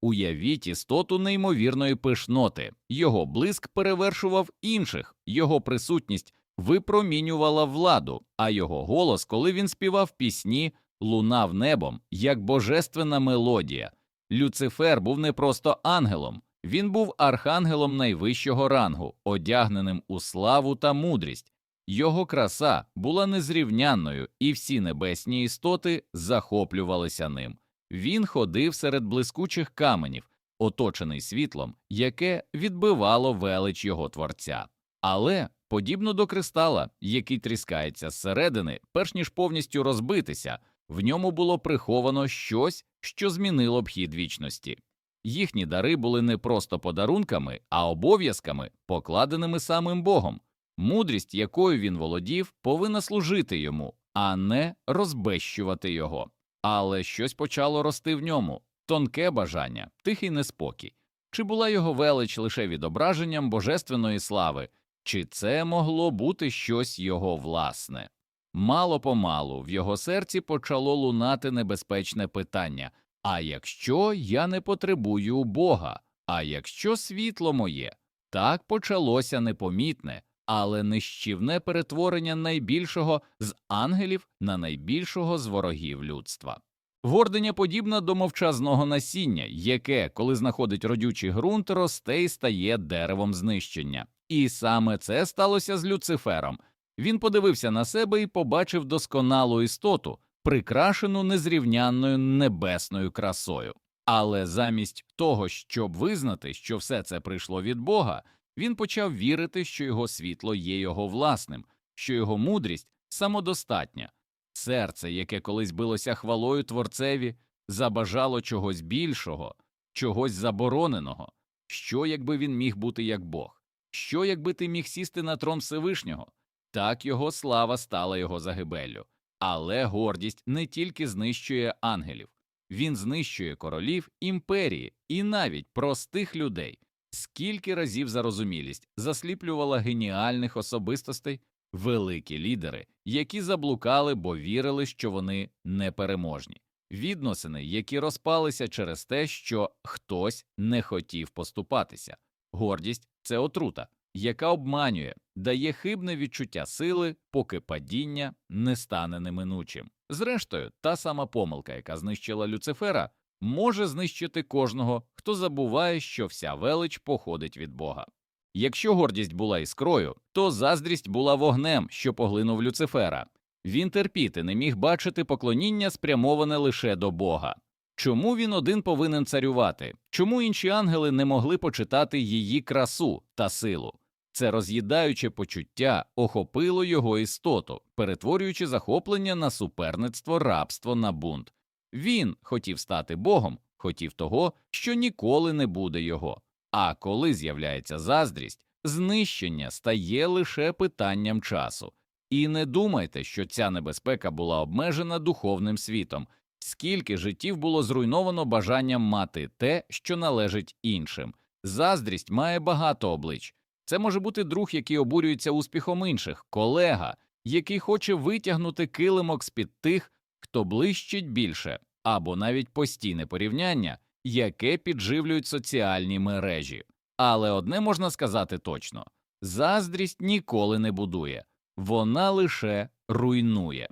Уявіть істоту неймовірної пишноти. Його блиск перевершував інших, його присутність випромінювала владу, а його голос, коли він співав пісні, лунав небом, як божественна мелодія. Люцифер був не просто ангелом, він був архангелом найвищого рангу, одягненим у славу та мудрість. Його краса була незрівнянною, і всі небесні істоти захоплювалися ним. Він ходив серед блискучих каменів, оточений світлом, яке відбивало велич його творця. Але, подібно до кристала, який тріскається зсередини, перш ніж повністю розбитися, в ньому було приховано щось, що змінило б хід вічності. Їхні дари були не просто подарунками, а обов'язками, покладеними самим Богом. Мудрість, якою він володів, повинна служити йому, а не розбещувати його. Але щось почало рости в ньому тонке бажання, тихий неспокій. Чи була його велич лише відображенням божественної слави, чи це могло бути щось його власне? Мало помалу в його серці почало лунати небезпечне питання А якщо я не потребую Бога, а якщо світло моє? Так почалося непомітне, але нищівне перетворення найбільшого з ангелів на найбільшого з ворогів людства. Гординя подібна до мовчазного насіння, яке, коли знаходить родючий ґрунт, росте і стає деревом знищення. І саме це сталося з Люцифером. Він подивився на себе і побачив досконалу істоту, прикрашену незрівнянною небесною красою. Але замість того, щоб визнати, що все це прийшло від Бога, він почав вірити, що його світло є його власним, що його мудрість самодостатня. Серце, яке колись билося хвалою творцеві, забажало чогось більшого, чогось забороненого. Що, якби він міг бути як Бог? Що, якби ти міг сісти на трон Всевишнього? Так його слава стала його загибеллю. Але гордість не тільки знищує ангелів, він знищує королів, імперії і навіть простих людей. Скільки разів зарозумілість засліплювала геніальних особистостей, великі лідери, які заблукали, бо вірили, що вони непереможні, відносини, які розпалися через те, що хтось не хотів поступатися. Гордість це отрута, яка обманює, дає хибне відчуття сили, поки падіння не стане неминучим. Зрештою, та сама помилка, яка знищила Люцифера, може знищити кожного, хто забуває, що вся велич походить від Бога. Якщо гордість була іскрою, то заздрість була вогнем, що поглинув Люцифера. Він терпіти не міг бачити поклоніння, спрямоване лише до Бога. Чому він один повинен царювати? Чому інші ангели не могли почитати її красу та силу? Це роз'їдаюче почуття охопило його істоту, перетворюючи захоплення на суперництво, рабство на бунт. Він хотів стати Богом, хотів того, що ніколи не буде його. А коли з'являється заздрість, знищення стає лише питанням часу. І не думайте, що ця небезпека була обмежена духовним світом, скільки життів було зруйновано бажанням мати те, що належить іншим. Заздрість має багато облич. Це може бути друг, який обурюється успіхом інших, колега, який хоче витягнути килимок з під тих, хто блищить більше, або навіть постійне порівняння, яке підживлюють соціальні мережі. Але одне можна сказати точно заздрість ніколи не будує, вона лише руйнує.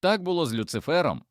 Так було з Люцифером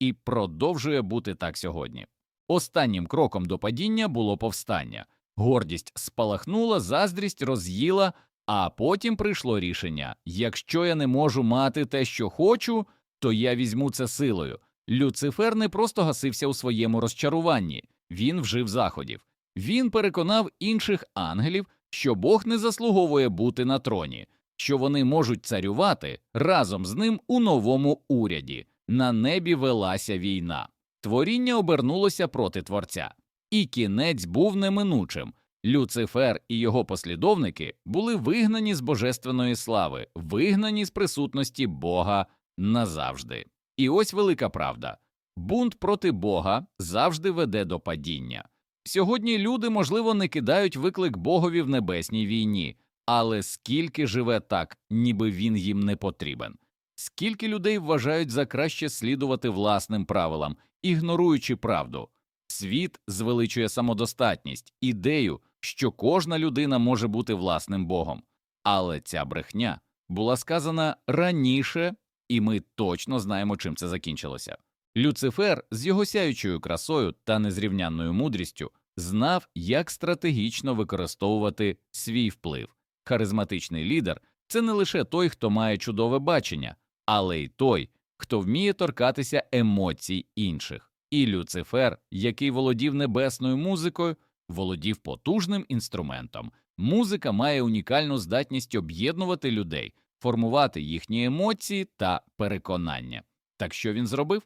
і продовжує бути так сьогодні. Останнім кроком до падіння було повстання. Гордість спалахнула, заздрість роз'їла, а потім прийшло рішення якщо я не можу мати те, що хочу, то я візьму це силою. Люцифер не просто гасився у своєму розчаруванні, він вжив заходів. Він переконав інших ангелів, що Бог не заслуговує бути на троні, що вони можуть царювати разом з ним у новому уряді. На небі велася війна. Творіння обернулося проти творця, і кінець був неминучим. Люцифер і його послідовники були вигнані з божественної слави, вигнані з присутності Бога назавжди. І ось велика правда бунт проти Бога завжди веде до падіння. Сьогодні люди, можливо, не кидають виклик Богові в небесній війні, але скільки живе так, ніби він їм не потрібен, скільки людей вважають за краще слідувати власним правилам, ігноруючи правду, Світ звеличує самодостатність, ідею, що кожна людина може бути власним Богом. Але ця брехня була сказана раніше, і ми точно знаємо, чим це закінчилося. Люцифер з його сяючою красою та незрівнянною мудрістю знав, як стратегічно використовувати свій вплив. Харизматичний лідер це не лише той, хто має чудове бачення, але й той, хто вміє торкатися емоцій інших. І Люцифер, який володів небесною музикою, володів потужним інструментом. Музика має унікальну здатність об'єднувати людей, формувати їхні емоції та переконання. Так що він зробив?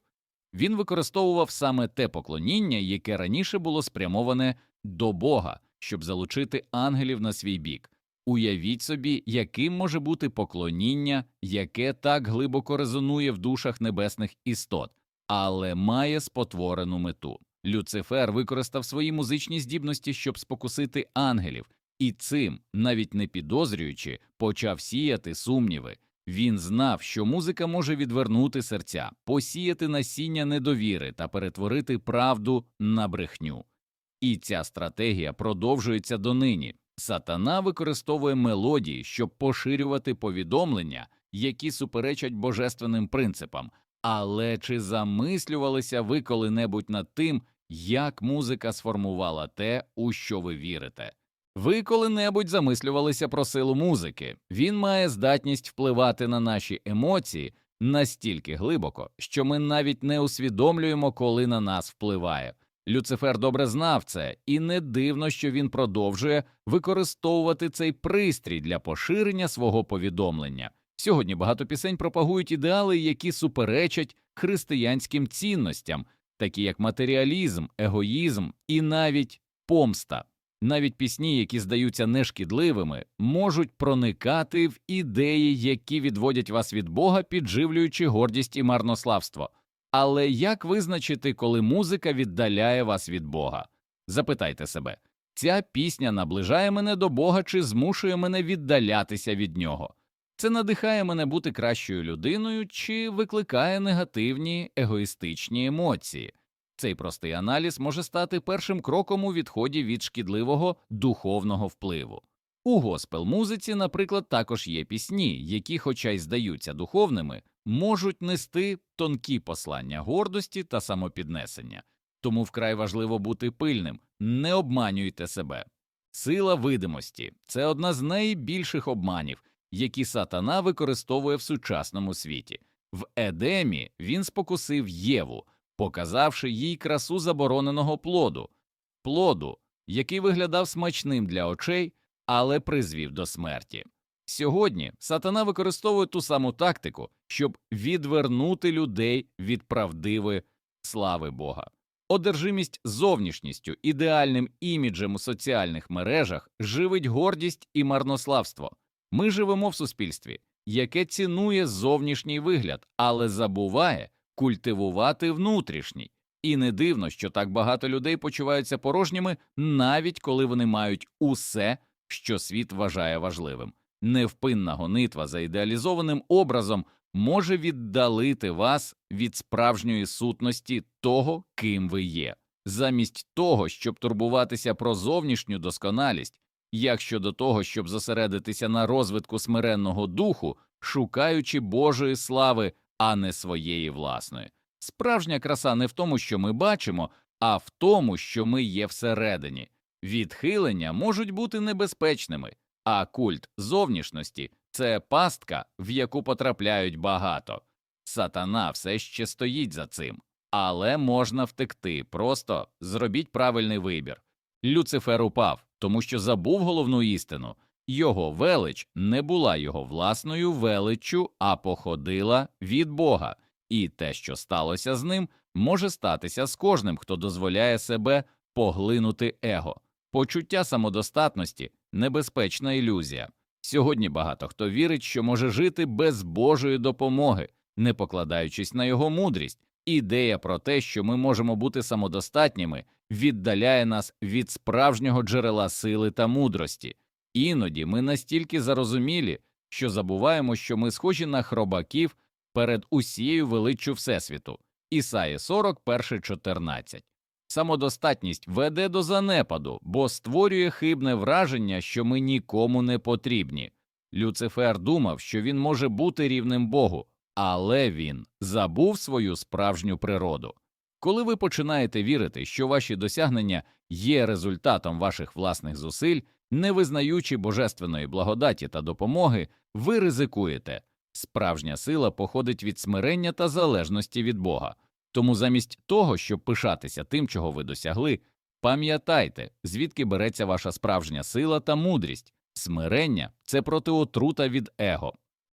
Він використовував саме те поклоніння, яке раніше було спрямоване до Бога, щоб залучити ангелів на свій бік. Уявіть собі, яким може бути поклоніння, яке так глибоко резонує в душах небесних істот, але має спотворену мету. Люцифер використав свої музичні здібності, щоб спокусити ангелів, і цим, навіть не підозрюючи, почав сіяти сумніви. Він знав, що музика може відвернути серця, посіяти насіння недовіри та перетворити правду на брехню. І ця стратегія продовжується донині. Сатана використовує мелодії, щоб поширювати повідомлення, які суперечать божественним принципам. Але чи замислювалися ви коли-небудь над тим, як музика сформувала те, у що ви вірите? Ви коли-небудь замислювалися про силу музики. Він має здатність впливати на наші емоції настільки глибоко, що ми навіть не усвідомлюємо, коли на нас впливає. Люцифер добре знав це, і не дивно, що він продовжує використовувати цей пристрій для поширення свого повідомлення. Сьогодні багато пісень пропагують ідеали, які суперечать християнським цінностям, такі як матеріалізм, егоїзм і навіть помста. Навіть пісні, які здаються нешкідливими, можуть проникати в ідеї, які відводять вас від Бога, підживлюючи гордість і марнославство. Але як визначити, коли музика віддаляє вас від Бога? Запитайте себе, ця пісня наближає мене до Бога чи змушує мене віддалятися від нього? Це надихає мене бути кращою людиною чи викликає негативні егоїстичні емоції? Цей простий аналіз може стати першим кроком у відході від шкідливого духовного впливу. У госпел музиці, наприклад, також є пісні, які, хоча й здаються духовними, можуть нести тонкі послання гордості та самопіднесення, тому вкрай важливо бути пильним, не обманюйте себе. Сила видимості це одна з найбільших обманів, які сатана використовує в сучасному світі. В Едемі він спокусив Єву, показавши їй красу забороненого плоду, плоду, який виглядав смачним для очей, але призвів до смерті. Сьогодні сатана використовує ту саму тактику, щоб відвернути людей від правдивої слави Бога. Одержимість зовнішністю, ідеальним іміджем у соціальних мережах живить гордість і марнославство. Ми живемо в суспільстві, яке цінує зовнішній вигляд, але забуває культивувати внутрішній. І не дивно, що так багато людей почуваються порожніми, навіть коли вони мають усе, що світ вважає важливим. Невпинна гонитва за ідеалізованим образом може віддалити вас від справжньої сутності того, ким ви є, замість того, щоб турбуватися про зовнішню досконалість, як щодо того, щоб зосередитися на розвитку смиренного духу, шукаючи Божої слави, а не своєї власної. Справжня краса не в тому, що ми бачимо, а в тому, що ми є всередині. Відхилення можуть бути небезпечними, а культ зовнішності це пастка, в яку потрапляють багато. Сатана все ще стоїть за цим, але можна втекти. Просто зробіть правильний вибір. Люцифер упав, тому що забув головну істину. Його велич не була його власною величчю, а походила від Бога, і те, що сталося з ним, може статися з кожним, хто дозволяє себе поглинути его. Почуття самодостатності небезпечна ілюзія. Сьогодні багато хто вірить, що може жити без Божої допомоги, не покладаючись на його мудрість. Ідея про те, що ми можемо бути самодостатніми, віддаляє нас від справжнього джерела сили та мудрості. Іноді ми настільки зарозумілі, що забуваємо, що ми схожі на хробаків перед усією величчю Всесвіту. Ісаї 40, 1, 14. Самодостатність веде до занепаду, бо створює хибне враження, що ми нікому не потрібні. Люцифер думав, що він може бути рівним Богу, але він забув свою справжню природу. Коли ви починаєте вірити, що ваші досягнення є результатом ваших власних зусиль, не визнаючи божественної благодаті та допомоги, ви ризикуєте. Справжня сила походить від смирення та залежності від Бога. Тому замість того, щоб пишатися тим, чого ви досягли, пам'ятайте, звідки береться ваша справжня сила та мудрість. Смирення це протиотрута від его.